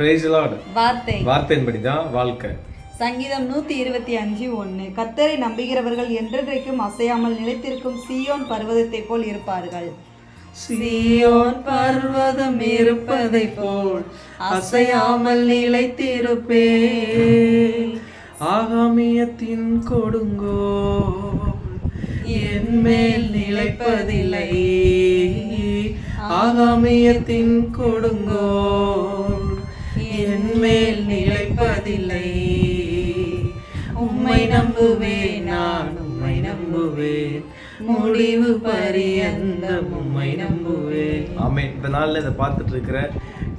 Price Lord வார்த்தை. வார்த்தையின்படி தான் வாழ்க்கை. சங்கீதம் நூத்தி இருபத்தி அஞ்சு ஒன்று கத்தரை நம்புகிறவர்கள் என்றென்றைக்கும் அசையாமல் நிலைத்திருக்கும் சீயோன் பர்வதத்தை போல் இருப்பார்கள். சீயோன் பர்வதம் இருப்பதை போல் அசையாமல் நிலைத்திருப்பே ஆகாமியத்தின் கொடுங்கோ என் மேல் நிலைப்பதில்லை. ஆகாமியத்தின் கொடுங்கோ மேல் நிலைப்பதில்லை. உம்மை நம்புவேன் நான் உம்மை நம்புவேன். முடிவு பரியந்தம் உம்மை நம்புவேன். ஆமே இந்த நாளில் இதை பார்த்துட்டு இருக்கிற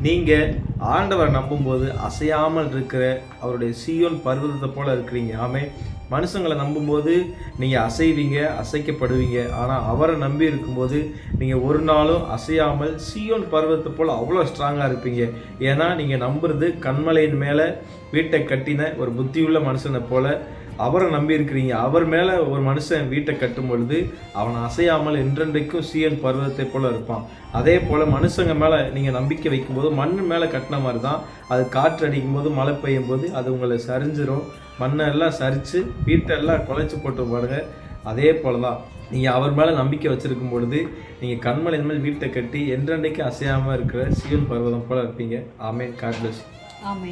நீங்கள் ஆண்டவரை நம்பும்போது அசையாமல் இருக்கிற அவருடைய சீயோன் பர்வதத்தை போல் இருக்கிறீங்க. ஆமே மனுஷங்களை நம்பும்போது நீங்கள் அசைவீங்க அசைக்கப்படுவீங்க. ஆனால் அவரை நம்பி இருக்கும்போது நீங்கள் ஒரு நாளும் அசையாமல் சீயோன் பருவத்தை போல் அவ்வளோ ஸ்ட்ராங்காக இருப்பீங்க. ஏன்னா நீங்கள் நம்புறது கண்மலையின் மேலே வீட்டை கட்டின ஒரு புத்தியுள்ள மனுஷனை போல் அவரை நம்பி இருக்கிறீங்க. அவர் மேலே ஒரு மனுஷன் வீட்டை கட்டும் பொழுது அவன் அசையாமல் என்றென்றைக்கும் சீயன் பருவத்தை போல இருப்பான். அதே போல் மனுஷங்க மேலே நீங்கள் நம்பிக்கை வைக்கும்போது மண் மேலே கட்டின மாதிரி தான் அது காற்று அடிக்கும் போது மழை பெய்யும் போது அது உங்களை சரிஞ்சிரும். மண்ணை எல்லாம் சரித்து வீட்டை எல்லாம் குலைச்சி போட்டு பாருங்க. அதே போல் தான் நீங்கள் அவர் மேலே நம்பிக்கை வச்சிருக்கும் பொழுது நீங்கள் கண்மலையின் மேல் வீட்டை கட்டி என்றென்றைக்கும் அசையாமல் இருக்கிற சீயன் பர்வதம் போல் இருப்பீங்க. ஆமே காட்லஸ் ஆமே